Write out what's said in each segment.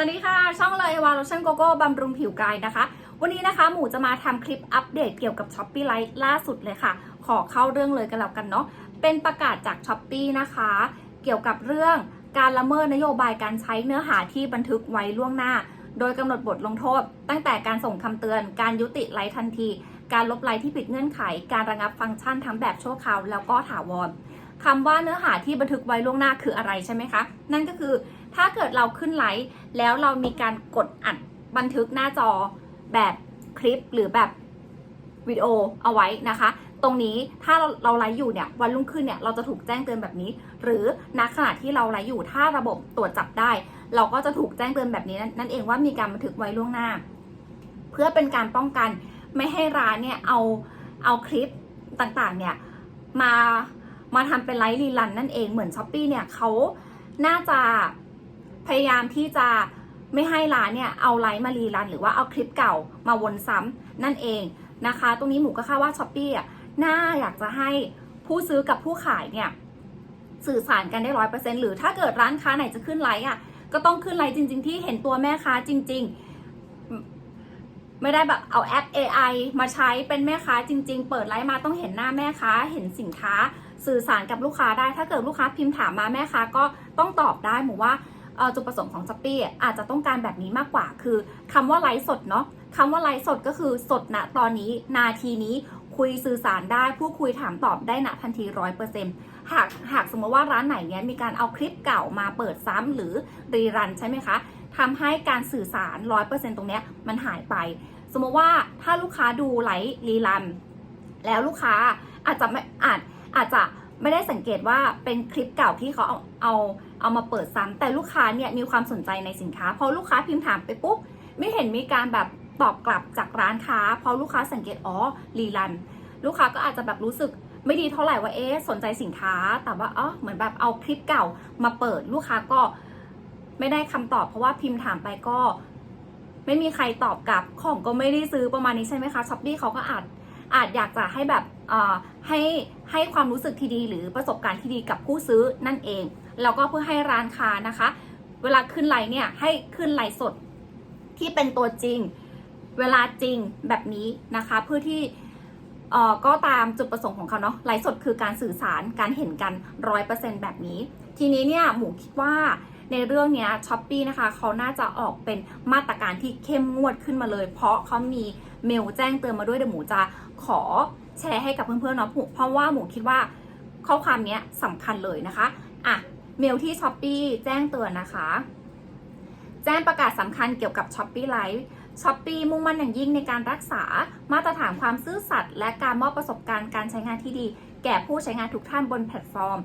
วัสดีค่ะ ช่องเลยวาโลชั่นโกโก้บำรุงผิวกายนะคะ วันนี้นะคะหมูจะมาทำคลิปอัปเดตเกี่ยวกับ s h อ p e e ไลท์ล่าสุดเลยค่ะ ขอเข้าเรื่องเลยกันแล้วกันเนาะเป็นประกาศจาก s h อ p e e นะคะ เกี่ยวกับเรื่องการละเมิดนโยบายการใช้เนื้อหาที่บันทึกไว้ล่วงหน้า โดยกำหนดบทลงโทษ ตั้งแต่การส่งคำเตือน การยุติไลท์ทันที การลบไลท์ที่ผิดเงื่อนไข การระงับฟังก์ชันทั้งแบบชั่วคราวแล้วก็ถาวรคำว่าเนื้อหาที่บันทึกไว้ล่วงหน้าคืออะไรใช่ไหมคะ นั่นก็คือ ถ้าเกิดเราขึ้นไลท์แล้วเรามีการกดอัดบันทึกหน้าจอแบบคลิปหรือแบบวิดีโอเอาไว้นะคะ ตรงนี้ถ้าเราเราไลฟ์อยู่เนี่ยวันรุ่งขึ้นเนี่ยเราจะถูกแจ้งเตือนแบบนี้ หรือณขณะที่เราไลฟ์อยู่ถ้าระบบตรวจจับได้ เราก็จะถูกแจ้งเตือนแบบนี้นั่นนั่นเองว่ามีการบันทึกไว้ล่วงหน้า เพื่อเป็นการป้องกันไม่ให้ร้านเนี่ยเอาเอาคลิปต่างๆเนี่ยมามาทำเป็นไลฟ์รีลันนั่นเองเหมือนช้อปปีเนี่ยเขาน่าจะ พยายามที่จะไม่ให้ร้านเนี่ยเอาไลฟ์มารีรัน หรือว่าเอาคลิปเก่ามาวนซ้ำนั่นเองนะคะ ตรงนี้หมูก็คาดว่าช้อปปี้อะน่าอยากจะให้ผู้ซื้อกับผู้ขายเนี่ยสื่อสารกันได้ร้อยเปอร์เซ็นต์หรือถ้าเกิดร้านค้าไหนจะขึ้นไลฟ์อะก็ต้องขึ้นไลฟ์จริง ๆ ที่เห็นตัวแม่ค้าจริง ๆ ไม่ได้แบบเอาแอป AI มาใช้เป็นแม่ค้าจริง ๆ เปิดไลฟ์มาต้องเห็นหน้าแม่ค้าเห็นสินค้า สื่อสารกับลูกค้าได้ ถ้าเกิดลูกค้าพิมพ์ถามมาแม่ค้าก็ต้องตอบได้หมูว่า จุดประสงค์ของช้อปปี้อาจจะต้องการแบบนี้มากกว่า คือคำว่าไลฟ์สดเนาะคำว่าไลฟ์สดก็คือสดณตอนนี้นาทีนี้คุยสื่อสารได้ผู้คุยถามตอบได้ณทันทีร้อยเปอร์เซ็นต์หากหากสมมติว่าร้านไหนเนี้ยมีการเอาคลิปเก่ามาเปิดซ้ำหรือรีรันใช่ไหมคะทำให้การสื่อสารร้อยเปอร์เซ็นต์ตรงเนี้ยมันหายไป สมมติว่าถ้าลูกค้าดูไลฟ์รีรัน แล้วลูกค้าอาจจะไม่อาจอาจจะไม่ได้สังเกตว่าเป็นคลิปเก่าที่เขาเอาเอา เอามาเปิดซ้ำแต่ลูกค้าเนี่ยมีความสนใจในสินค้า พอลูกค้าพิมพ์ถามไปปุ๊บ ไม่เห็นมีการแบบตอบกลับจากร้านค้า พอลูกค้าสังเกตอ๋อรีรัน ลูกค้าก็อาจจะแบบรู้สึกไม่ดีเท่าไหร่ว่าเอ๊ะสนใจสินค้า แต่ว่าอ๋อเหมือนแบบเอาคลิปเก่ามาเปิดลูกค้าก็ไม่ได้คำตอบเพราะว่าพิมพ์ถามไปก็ ไม่มีใครตอบกลับของก็ไม่ได้ซื้อประมาณนี้ใช่ไหมคะช้อปปี้เขาก็อาจอาจอยากจะให้แบบเอ่อให้ให้ความรู้สึกที่ดีหรือประสบการณ์ที่ดีกับผู้ซื้อนั่นเอง แล้วก็เพื่อให้ร้านค้านะคะ เวลาขึ้นไลน์เนี่ยให้ขึ้นไลน์สดที่เป็นตัวจริง เวลาจริงแบบนี้นะคะ เพื่อที่เอ่อก็ตามจุดประสงค์ของเขาเนาะไลฟ์สดคือการสื่อสารการเห็นกันร้อยเปอร์เซ็นต์แบบนี้ ทีนี้เนี่ยหมูคิดว่าในเรื่องเนี้ยช้อปปีนะคะเขาน่าจะออกเป็นมาตรการที่เข้มงวดขึ้นมาเลย เพราะเขามีเมลแจ้งเตือนมาด้วยเดี๋ยวหมูจะขอแชร์ให้กับเพื่อนๆเนาะเพราะว่าหมูคิดว่าข้อความเนี้ยสำคัญเลยนะคะอะ เมลที่ช้อปปีแจ้งเตือนนะคะ แจ้งประกาศสำคัญเกี่ยวกับช้อปปี้ไลฟ์ช้อปปีมุ่งมั่นอย่างยิ่งในการรักษามาตรฐานความซื่อสัตย์และการมอบประสบการณ์การใช้งานที่ดี แก่ผู้ใช้งานทุกท่านบนแพลตฟอร์ม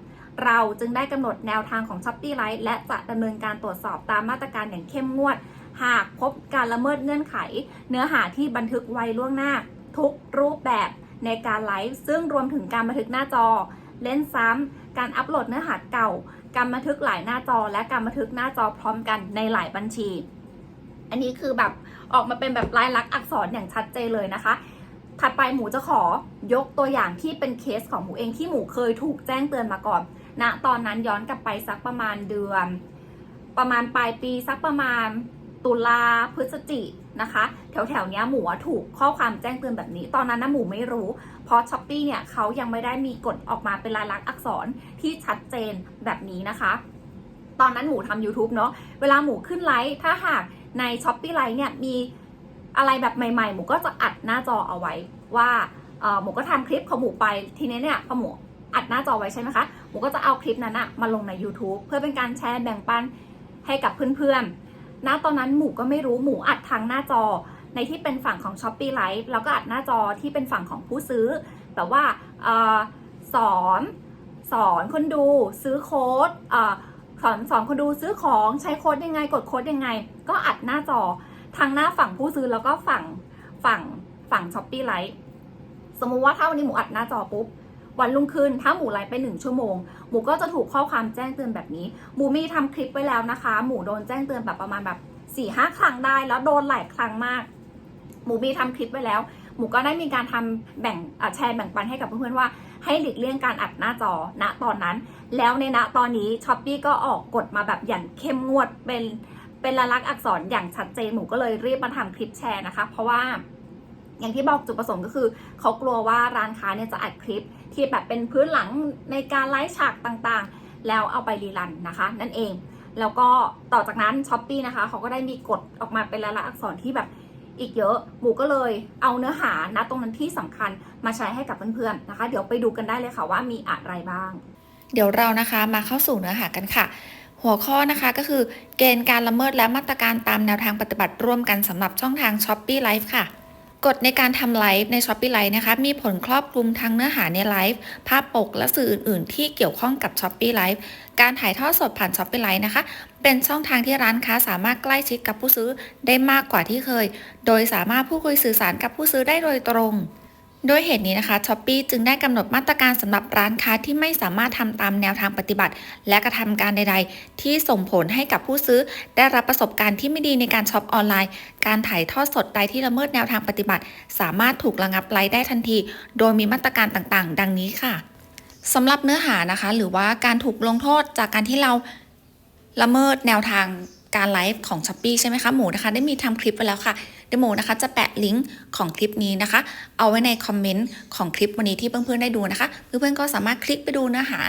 เราจึงได้กำหนดแนวทางของ s h อ p e e Lite และจะดำเนินการตรวจสอบตามมาตรการอย่างเข้มงวด หากพบการละเมิดเงื่อนไข เนื้อหาที่บันทึกไว้ล่วงหน้า ทุกรูปแบบในการไลฟ์ซึ่งรวมถึงการบันทึกหน้าจอ เล่นซ้ำ การอัปโหลดเนื้อหาเก่า การบันทึกหลายหน้าจอ และการบันทึกหน้าจอพร้อมกันในหลายบัญชี อันนี้คือแบบออกมาเป็นแบบลายลักษณ์อักษรอย่างชัดเจนเลยนะคะ ถัดไปหมูจะขอยกตัวอย่างที่เป็นเคสของหมูเองที่หมูเคยถูกแจ้งเตือนมาก่อนณตอนนั้นย้อนกลับไปสักประมาณเดือน ประมาณปลายปีสักประมาณตุลาพฤศจินะคะ แถวแถวๆเนี้ยหมูถูกข้อความแจ้งเตือนแบบนี้ ตอนนั้นนะหมูไม่รู้ เพราะช้อปปี้เนี่ยเขายังไม่ได้มีกฎออกมาเป็นลายลักษณ์อักษรที่ชัดเจนแบบนี้นะคะ ตอนนั้นหมูทำ YouTube เนาะเวลาหมูขึ้นไลฟ์ถ้าหากในช้อปปี้ไลฟ์เนี่ยมีอะไรแบบใหม่ๆ หมูก็จะอัดหน้าจอเอาไว้ว่าหมูก็ทำคลิปของหมูไปทีนี้เนี่ยพอหมูอัดหน้าจอไว้ใช่ไหมคะหมูก็จะเอาคลิปนั้นอะมาลงใน YouTube เพื่อเป็นการแชร์แบ่งปันให้กับเพื่อนๆ ณ ตอนนั้นหมูก็ไม่รู้หมูอัดทางหน้าจอ ในที่เป็นฝั่งของ s h อ p e e Live แล้วก็อัดหน้าจอที่เป็นฝั่งของผู้ซื้อแต่ว่าออสอนสอนคนดูซื้อโค้ดออสอนสอนคนดูซื้อของใช้โค้ดยังไงกดโค้ดยังไง ก็อัดหน้าจอทางหน้าฝั่งผู้ซื้อแล้วก็ฝั่งฝั่งฝั่ง s h อ p e e Live สมมุติว่าถ้าวันนี้หมูอัดหน้าจอปุ๊บวันรุ่งขึ้นถ้าหมูไลฟ์ไปหนึ่งชั่วโมง หมูก็จะถูกข้อความแจ้งเตือนแบบนี้ หมูมีทำคลิปไว้แล้วนะคะ หมูโดนแจ้งเตือนแบบประมาณแบบ4ี่ห้าครั้งได้แล้วโดนหลายครั้งมาก หมูมีทำคลิปไว้แล้ว หมูก็ได้มีการทำแบ่งแชร์แบ่งปันให้กับเพื่อนๆว่า ให้หลีกเลี่ยงการอัดหน้าจอณตอนนั้น แล้วในณตอนนี้ช้อปปี้ก็ออกกฎมาแบบอย่างเข้มงวดเป็นเป็นลลักษณ์อักษรอย่างชัดเจนหมูก็เลยรีบมาทำคลิปแชร์นะคะ เพราะว่าอย่างที่บอกจุดประสงค์ก็คือ เขากลัวว่าร้านค้าเนี่ยจะอัดคลิปที่แบบเป็นพื้นหลังในการไลฟ์ฉากต่างๆ แล้วเอาไปรีรันนะคะ นั่นเอง แล้วก็ต่อจากนั้นช้อปปีนะคะเขาก็ได้มีกฎออกมาเป็นลายลักษณ์อักษรที่แบบ อีกเยอะหมูก็เลยเอาเนื้อหานะตรงนั้นที่สำคัญมาใช้ให้กับเพื่อนๆนะคะ เดี๋ยวไปดูกันได้เลยค่ะว่ามีอะไรบ้าง เดี๋ยวเรานะคะมาเข้าสู่เนื้อหากันค่ะหัวข้อนะคะก็คือเกณฑ์การละเมิดและมาตรการตามแนวทางปฏิบัติร่วมกันสำหรับช่องทาง s h อ p e e Live ค่ะ กฎในการทำไลฟ์ใน s h อ p e e Live นะคะมีผลครอบคลุมทั้งเนื้อหาในไลฟ์ภาพปกและสื่ออื่น ๆ ที่เกี่ยวข้องกับ s h อ p e e Live การถ่ายทอดสดผ่าน s h อ p e e Live นะคะ เป็นช่องทางที่ร้านค้าสามารถใกล้ชิดกับผู้ซื้อได้มากกว่าที่เคย โดยสามารถพูดคุยสื่อสารกับผู้ซื้อได้โดยตรง ด้วยเหตุนี้นะคะช้อปปีจึงได้กำหนดมาตรการสำหรับร้านค้าที่ไม่สามารถทำตามแนวทางปฏิบัติ และกระทำการใด ๆ ที่ส่งผลให้กับผู้ซื้อ ได้รับประสบการณ์ที่ไม่ดีในการช็อปออนไลน์ การถ่ายทอดสดใดที่ละเมิดแนวทางปฏิบัติ สามารถถูกระงับไลฟ์ได้ทันที โดยมีมาตรการต่างๆ ดังนี้ค่ะสำหรับเนื้อหานะคะ หรือว่าการถูกลงโทษจากการที่เราละเมิดแนวทางการไลฟ์ของ s h อ p e e ใช่ไหมคะหมูนะคะ ได้มีทำคลิปไปแล้วค่ะ ดี๋ยวหมูนะคะจะแปะลิงก์ของคลิปนี้นะคะ เอาไว้ในคอมเมนต์ของคลิปวันนี้ที่เพื่อนๆได้ดูนะคะ เพื่อนๆก็สามารถคลิกไปดูเนื้อหา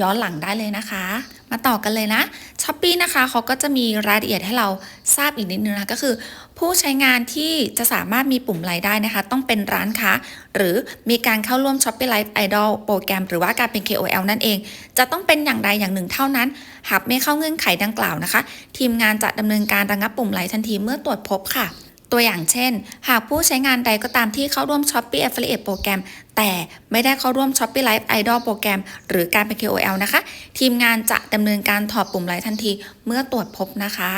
ย้อนหลังได้เลยนะคะ มาต่อกันเลยนะช้อปปีนะคะเขาก็จะมีรายละเอียดให้เราทราบอีกนิดนึงนะคะก็คือ ผู้ใช้งานที่จะสามารถมีปุ่มไลค์ได้นะคะ ต้องเป็นร้านค้า หรือมีการเข้าร่วม s h o p ปี้ไลฟ์ไอดอลโปรแกรม หรือว่าการเป็น KOL นั่นเอง จะต้องเป็นอย่างใดอย่างหนึ่งเท่านั้น หากไม่เข้าเงื่อนไขดังกล่าวนะคะ ทีมงานจะดำเนินการระงับปุ่มไลค์ทันทีเมื่อตรวจพบค่ะ ตัวอย่างเช่น หากผู้ใช้งานใดก็ตามที่เข้าร่วม Shopee Affiliate โปรแกรม แต่ไม่ได้เข้าร่วม Shopee Live Idol โปรแกรม หรือการเป็น KOL นะคะ ทีมงานจะดำเนินการถอดปุ่มไลฟ์ทันทีเมื่อตรวจพบนะคะ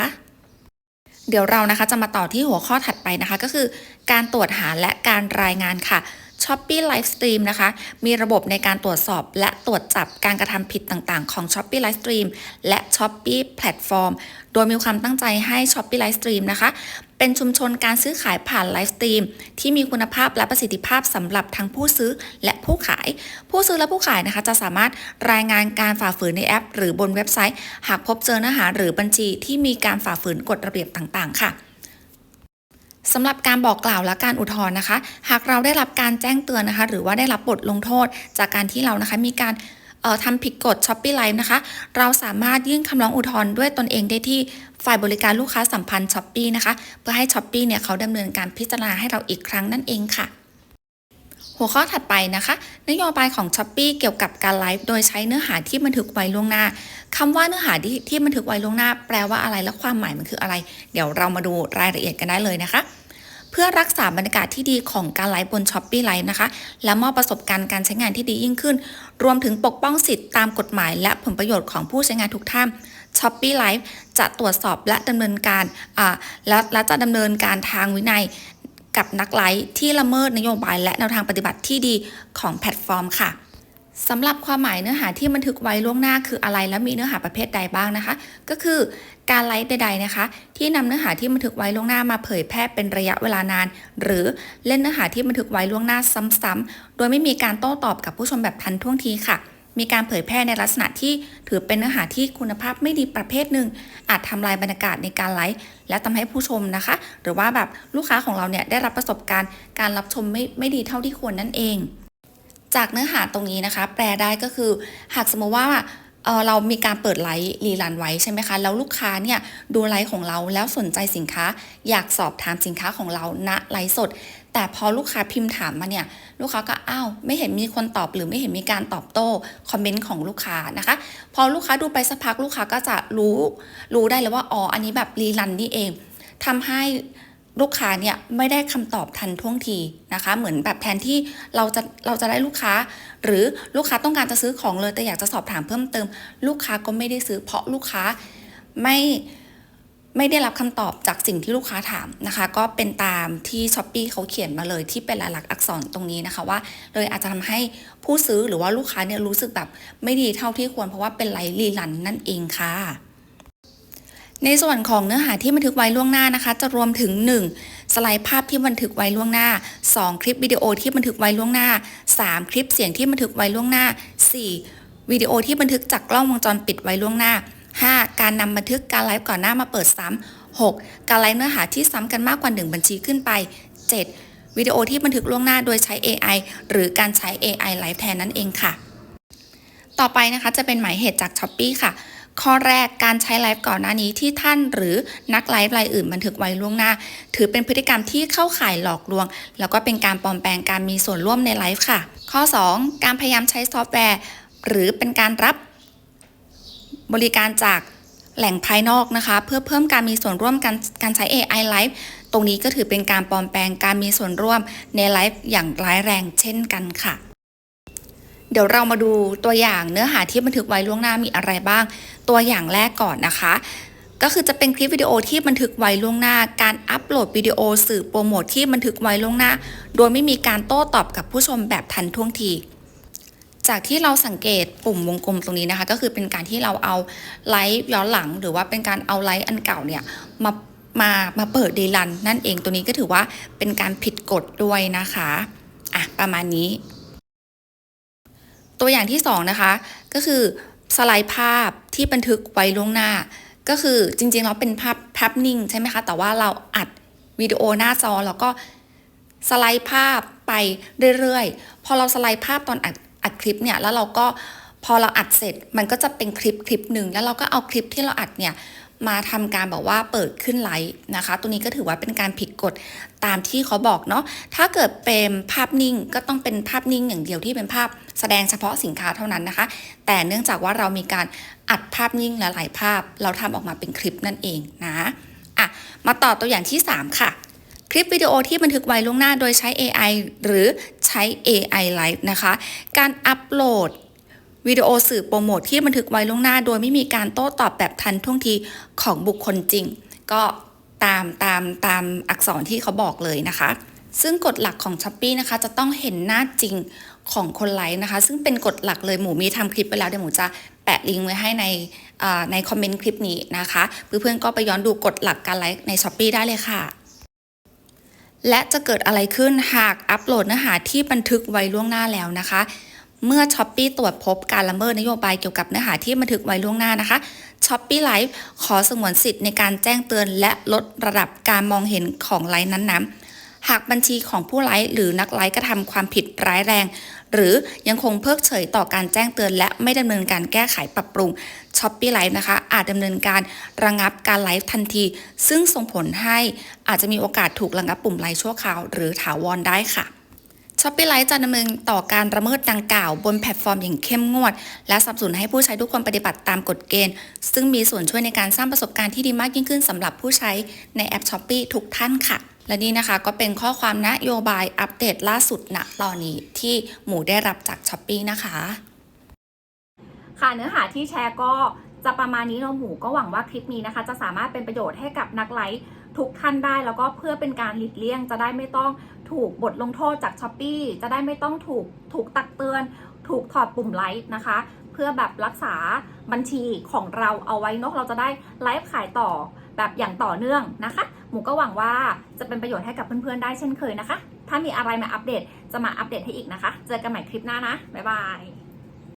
เดี๋ยวเรานะคะจะมาต่อที่หัวข้อถัดไปนะคะ ก็คือการตรวจหาและการรายงานค่ะ Shopee Livestream นะคะ มีระบบในการตรวจสอบ และตรวจจับการกระทำผิดต่างๆ ของ Shopee Livestream และ Shopee Platform โดยมีความตั้งใจให้ Shopee Livestream นะคะ เป็นชุมชนการซื้อขายผ่านไลฟ์สตรีมที่มีคุณภาพและประสิทธิภาพสำหรับทั้งผู้ซื้อและผู้ขาย ผู้ซื้อและผู้ขายนะคะ จะสามารถรายงานการฝ่าฝืนในแอป หรือบนเว็บไซต์ หากพบเจอเนื้อหาหรือบัญชีที่มีการฝ่าฝืนกฎระเบียบต่างๆ ค่ะ สำหรับการบอกกล่าวและการอุทธรณ์นะคะ หากเราได้รับการแจ้งเตือนนะคะ หรือว่าได้รับบทลงโทษ จากการที่เรานะคะมีการออทำผิดกฎช้อปปี้ไลฟ์นะคะ เราสามารถยื่นคำร้องอุทธรณ์ด้วยตนเองได้ที่ฝ่ายบริการลูกค้าสัมพันธ์ช้อปปี้นะคะ เพื่อให้ช้อปปี้เนี่ยเขาดำเนินการพิจารณาให้เราอีกครั้งนั่นเองค่ะ หัวข้อถัดไปนะคะ นโยบายของ s h อ p e e เกี่ยวกับการไลฟ์โดยใช้เนื้อหาที่บันทึกไว้ล่วงหน้าคำว่าเนื้อหาที่ที่บันทึกไว้ล่วงหน้า แปลว่าอะไรและความหมายมันคืออะไร เดี๋ยวเรามาดูรายละเอียดกันได้เลยนะคะ เพื่อรักษาบรรยากาศที่ดีของการไลฟ์บน s h อ p e e ไลฟ์นะคะ และมอบประสบการณ์การใช้งานที่ดียิ่งขึ้น รวมถึงปกป้องสิทธิตามกฎหมาย และผลประโยชน์ของผู้ใช้งานทุกท่าน s h อ p e e Live จะตรวจสอบและดำเนินการอ่าและและจะดำเนินการทางวินัย กับนักไลฟ์ที่ละเมิดนโยบายและแนวทางปฏิบัติที่ดีของแพลตฟอร์มค่ะสำหรับความหมายเนื้อหาที่บันทึกไว้ล่วงหน้าคืออะไรและมีเนื้อหาประเภทใดบ้างนะคะ ก็คือการไลฟ์ใด ๆนะคะ ที่นำเนื้อหาที่บันทึกไว้ล่วงหน้ามาเผยแพร่เป็นระยะเวลานาน หรือเล่นเนื้อหาที่บันทึกไว้ล่วงหน้าซ้ำๆโดยไม่มีการโต้ตอบกับผู้ชมแบบทันท่วงทีค่ะ มีการเผยแพร่ในลักษณะที่ถือเป็นเนื้อหาที่คุณภาพไม่ดีประเภทหนึ่ง อาจทำลายบรรยากาศในการไลฟ์และทำให้ผู้ชมนะคะ หรือว่าแบบลูกค้าของเราเนี่ยได้รับประสบการณ์การรับชมไม่ไม่ดีเท่าที่ควรนั่นเอง จากเนื้อหาตรงนี้นะคะ แปลได้ก็คือ หากสมมติว่าเออเรามีการเปิดไลฟ์รีลันไว้ใช่ไหมคะ แล้วลูกค้าเนี่ยดูไลฟ์ของเราแล้วสนใจสินค้า อยากสอบถามสินค้าของเราณไลฟ์สด แต่พอลูกค้าพิมพ์ถามมาเนี่ย ลูกค้าก็อ้าวไม่เห็นมีคนตอบหรือไม่เห็นมีการตอบโต้คอมเมนต์ของลูกค้านะคะ พอลูกค้าดูไปสักพักลูกค้าก็จะรู้รู้ได้เลยว่าอ๋ออันนี้แบบรีลันนี่เองทำให้ลูกค้าเนี่ยไม่ได้คำตอบทันท่วงทีนะคะ เหมือนแบบแทนที่เราจะเราจะได้ลูกค้า หรือลูกค้าต้องการจะซื้อของเลยแต่อยากจะสอบถามเพิ่มเติม ลูกค้าก็ไม่ได้ซื้อเพราะลูกค้าไม่ ไม่ได้รับคำตอบจากสิ่งที่ลูกค้าถามนะคะ ก็เป็นตามที่ช้อปปีเขาเขียนมาเลยที่เป็นลายลักษณ์อักษรตรงนี้นะคะว่า เลยอาจจะทำให้ผู้ซื้อหรือว่าลูกค้าเนี่ยรู้สึกแบบไม่ดีเท่าที่ควรเพราะว่าเป็นไลรีลันนั่นเองค่ะในส่วนของเนื้อหาที่บันทึกไว้ล่วงหน้านะคะ จะรวมถึง 1. สไลด์ภาพที่บันทึกไว้ล่วงหน้า 2. คลิปวิดีโอที่บันทึกไว้ล่วงหน้า 3. คลิปเสียงที่บันทึกไว้ล่วงหน้า 4. วิดีโอที่บันทึกจากกล้องวงจรปิดไว้ล่วงหน้า 5. การนำบันทึกการไลฟ์ก่อนหน้ามาเปิดซ้ำ 6. การไลฟ์เนื้อหาที่ซ้ำกันมากกว่า 1 บัญชีขึ้นไป 7. วิดีโอที่บันทึกล่วงหน้าโดยใช้ AI หรือการใช้ AI ไลฟ์แทนนั่นเองค่ะ ต่อไปนะคะจะเป็นหมายเหตุจาก s h อ p e e ค่ะข้อแรกการใช้ไลฟ์ก่อนหน้านี้ที่ท่านหรือนักไลฟ์รายอื่นบันทึกไว้ล่วงหน้า ถือเป็นพฤติกรรมที่เข้าข่ายหลอกลวง แล้วก็เป็นการปลอมแปลงการมีส่วนร่วมในไลฟ์ค่ะ ข้อ 2 การพยายามใช้ซอฟต์แวร์ หรือเป็นการรับ บริการจากแหล่งภายนอกนะคะ เพื่อเพิ่มการมีส่วนร่วมการการใช้ AI ไลฟ์ตรงนี้ก็ถือเป็นการปลอมแปลงการมีส่วนร่วมในไลฟ์อย่างร้ายแรงเช่นกันค่ะ เดี๋ยวเรามาดูตัวอย่างเนื้อหาที่บันทึกไว้ล่วงหน้ามีอะไรบ้าง ตัวอย่างแรกก่อนนะคะ ก็คือจะเป็นคลิปวิดีโอที่บันทึกไว้ล่วงหน้า การอัปโหลดวิดีโอสื่อโปรโมทที่บันทึกไว้ล่วงหน้า โดยไม่มีการโต้ตอบกับผู้ชมแบบทันท่วงที จากที่เราสังเกตปุ่มวงกลมตรงนี้นะคะ ก็คือเป็นการที่เราเอาไลฟ์ย้อนหลัง หรือว่าเป็นการเอาไลฟ์อันเก่าเนี่ยมามามาเปิดดีลันนั่นเองตัวนี้ก็ถือว่าเป็นการผิดกฎด้วยนะคะอะประมาณนี้ ตัวอย่างที่2นะคะก็คือสไลด์ภาพที่บันทึกไว้ล่วงหน้า ก็คือจริงๆเราเป็นภาพภาพนิ่งใช่ไหมคะ แต่ว่าเราอัดวิดีโอหน้าจอแล้วก็สไลด์ภาพไปเรื่อยๆ พอเราสไลด์ภาพตอนอัด อัดคลิปเนี่ยแล้วเราก็พอเราอัดเสร็จมันก็จะเป็นคลิปคลิปหนึ่งแล้วเราก็เอาคลิปที่เราอัดเนี่ยมาทำการแบบว่าเปิดขึ้นไลฟ์นะคะ ตัวนี้ก็ถือว่าเป็นการผิดกฎตามที่เขาบอกเนาะ ถ้าเกิดเป็นภาพนิ่งก็ต้องเป็นภาพนิ่งอย่างเดียวที่เป็นภาพแสดงเฉพาะสินค้าเท่านั้นนะคะ แต่เนื่องจากว่าเรามีการอัดภาพนิ่งหลายๆภาพ เราทำออกมาเป็นคลิปนั่นเองนะ อะ มาต่อตัวอย่างที่ 3 ค่ะ คลิปวิดีโอที่บันทึกไว้ล่วงหน้าโดยใช้ AI หรือใช้ AI Live นะคะ การอัปโหลดวิดีโอสื่อโปรโมทที่บันทึกไว้ล่วงหน้า โดยไม่มีการโต้ตอบแบบทันท่วงทีของบุคคลจริง ก็ตามตามตามอักษรที่เขาบอกเลยนะคะ ซึ่งกฎหลักของ s h อ p e e นะคะ จะต้องเห็นหน้าจริงของคนไลฟ์นะคะ ซึ่งเป็นกฎหลักเลยหมูมีทำคลิปไปแล้วเดี๋ยวหมูจะแปะลิงก์ไว้ให้ในในคอมเมนต์คลิปนี้นะคะ เพื่อนๆก็ไปย้อนดูกฎหลักการไลฟ์ใน s h อ p e e ได้เลยค่ะ และจะเกิดอะไรขึ้นหากอัปโหลดเนื้อหาที่บันทึกไว้ล่วงหน้าแล้วนะคะ เมื่อช้อปปี้ตรวจพบการละเมิดนโยบายเกี่ยวกับเนื้อหาที่บันทึกไว้ล่วงหน้านะคะช้อปปี้ไลฟ์ขอสงวนสิทธิ์ในการแจ้งเตือนและลดระดับการมองเห็นของไลฟ์นั้นๆ หากบัญชีของผู้ไลฟ์หรือนักไลฟ์กระทำความผิดร้ายแรง หรือยังคงเพิกเฉยต่อการแจ้งเตือน และไม่ดำเนินการแก้ไขปรับปรุง s h อ p e e Live นะคะ อาจดำเนินการระงับการไลฟ์ทันที ซึ่งส่งผลให้อาจจะมีโอกาสถูกระงับปุ่มไลฟ์ชั่วคราว หรือถาวรได้ค่ะช้อปปี้ไลฟ์จะดำเนินต่อการระเมิดดังกล่าว บนแพลตฟอร์มอย่างเข้มงวด และสนับสนุนให้ผู้ใช้ทุกคนปฏิบัติตามกฎเกณฑ์ ซึ่งมีส่วนช่วยในการสร้างประสบการณ์ที่ดีมากยิ่งขึ้นสำหรับผู้ใช้ในแอปช้อปปีทุกท่านค่ะ และนี่นะคะก็เป็นข้อความนโยบายอัปเดตล่าสุดณตอนนี้ที่หมูได้รับจากช้อปปีนะคะ ค่ะเนื้อหาที่แชร์ก็จะประมาณนี้เราหมูก็หวังว่าคลิปนี้นะคะ จะสามารถเป็นประโยชน์ให้กับนักไลฟ์ทุกท่านได้แล้วก็เพื่อเป็นการหลีกเลี่ยง จะได้ไม่ต้องถูกบทลงโทษจากช้อปปีจะได้ไม่ต้องถูกถูกตักเตือน ถูกถอดปุ่มไลฟ์นะคะ เพื่อแบบรักษาบัญชีของเราเอาไว้นอะเราจะได้ไลฟ์ขายต่อแบบอย่างต่อเนื่องนะคะ หมูก็หวังว่าจะเป็นประโยชน์ให้กับเพื่อนๆได้เช่นเคยนะคะ ถ้ามีอะไรมาอัปเดตจะมาอัปเดตให้อีกนะคะ เจอกันใหม่คลิปหน้านะบ๊ายบาย